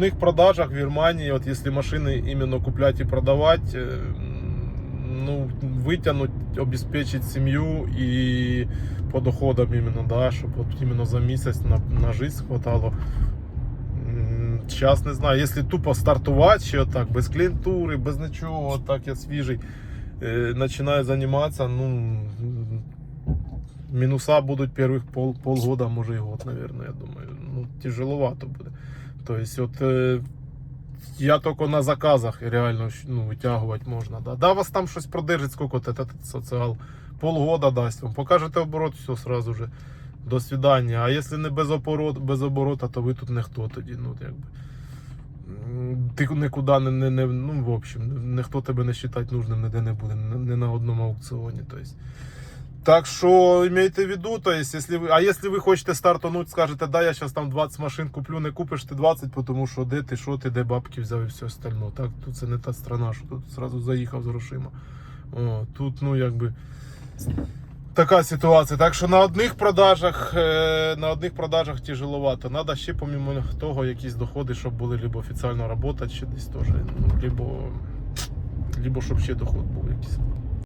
В них продажах в Германии, вот если машины именно куплять и продавать, э, ну, вытянуть, обеспечить семью и по доходам именно, да, чтобы вот именно за месяц на, на жизнь хватало. Зараз не знаю, якщо тупо стартувати ще так, без клієнтури, без нічого, так я свіжий, е, починаю займатися, ну, мінуса будуть перших пол, полгода, може і год, наверное, я думаю. Ну, тяжеловато буде. Тобто, от е, я тільки на заказах реально ну, витягувати можна. Да. да, вас там щось продержить, скільки от этот соціал. Полгода дасть вам. Покажете оборот, все сразу же. До свидання. А якщо не без оборот, без оборота, то ви тут ніхто тоді. Ну, якби. Ти нікуди не, не, не ну, в общем, ніхто тебе не вважати нужним ніде не буде, ні на одному аукціоні. То есть. Так що имейте в виду, то есть, если ви, а якщо ви хочете стартануть, скажете, да, я зараз там 20 машин куплю, не купиш ти 20, тому що де ти, що ти, де бабки взяв і все остальне. Так, тут це не та страна, що тут зразу заїхав з грошима. О, тут, ну, якби. Така ситуація. Так що на одних продажах, е, на одних продажах тяжеловато. Надо ще помимо того якісь доходи, щоб були либо офіційно працювати, чи десь теж, ну, либо, либо щоб ще доход був якийсь.